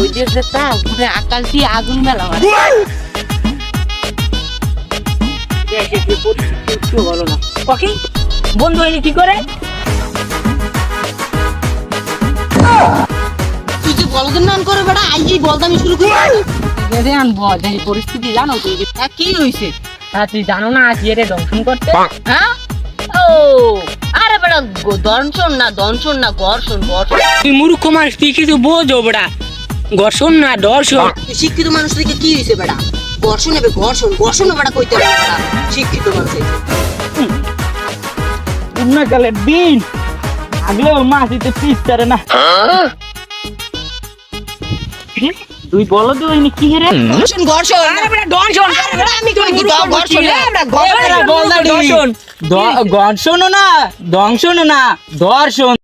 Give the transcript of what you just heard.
ওই তা আগুন মেলা একটু না। বন্ধু হয়নি কি করে? তুই যে বলদের নাম করে বেড়া আইই বলদামি শুরু করে। রে পরিস্থিতি জানো তুই? কি হইছে? হ্যাঁ তুই জানো না আজ এরে দংশন করতে? হ্যাঁ? ও আরে বেড়া দর্শন না দংশন না ঘর্ষণ ঘর্ষণ। তুই মূর্খ মানুষ তুই কিছু বোঝো বেড়া ঘর্ষণ না দর্শন শিক্ষিত মানুষ থেকে কি হইছে বেড়া? ঘর্ষণ হবে ঘর্ষণ ঘর্ষণ বেড়া কইতে হবে শিক্ষিত মানুষ। উন্নকালের দিন আগলেও না। তুই বলো তো ওই কি রে? ঘর্ষণ ঘর্ষণ আরে বেটা আমি কি দ- ঘর্ষণ ঘর্ষণ না দংশন না দর্শন